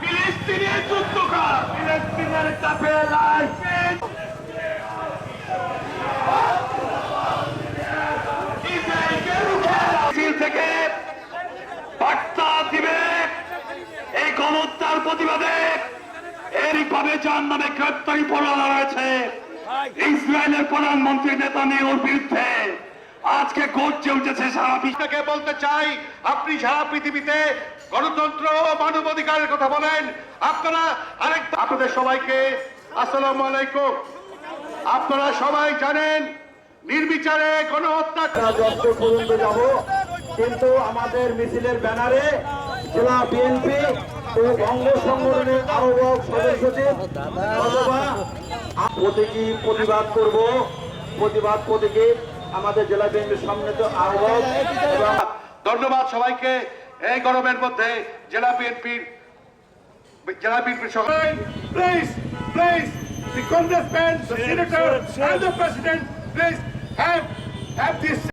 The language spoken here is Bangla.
Filistine'ye tuttuk ha! Filistine'nin tapeye layık প্রতিবাদে যার নামে গ্রেপ্তারি রয়েছে। ইসরায়েলের প্রধানমন্ত্রী বিরুদ্ধে। আজকে উঠেছে সারা বিশ্বকে বলতে চাই আপনি সারা পৃথিবীতে গণতন্ত্র ও কথা বলেন। আপনারা আরেক আপনাদের সবাইকে আসসালাম আলাইকুম। আপনারা সবাই জানেন নির্বিচারে গণহত্যা যাব কিন্তু আমাদের মিছিলের ব্যানারে জেলা বিএনপি ও বঙ্গ সংগঠনের আরও সদস্য সচিব অথবা প্রতীকী প্রতিবাদ করব প্রতিবাদ প্রতীকী আমাদের জেলা বিএনপির সামনে তো আহ্বায়ক ধন্যবাদ সবাইকে এই গরমের মধ্যে জেলা বিএনপির জেলা বিএনপির সবাই Please, please, the congressman, the senator, and the president, please have have this.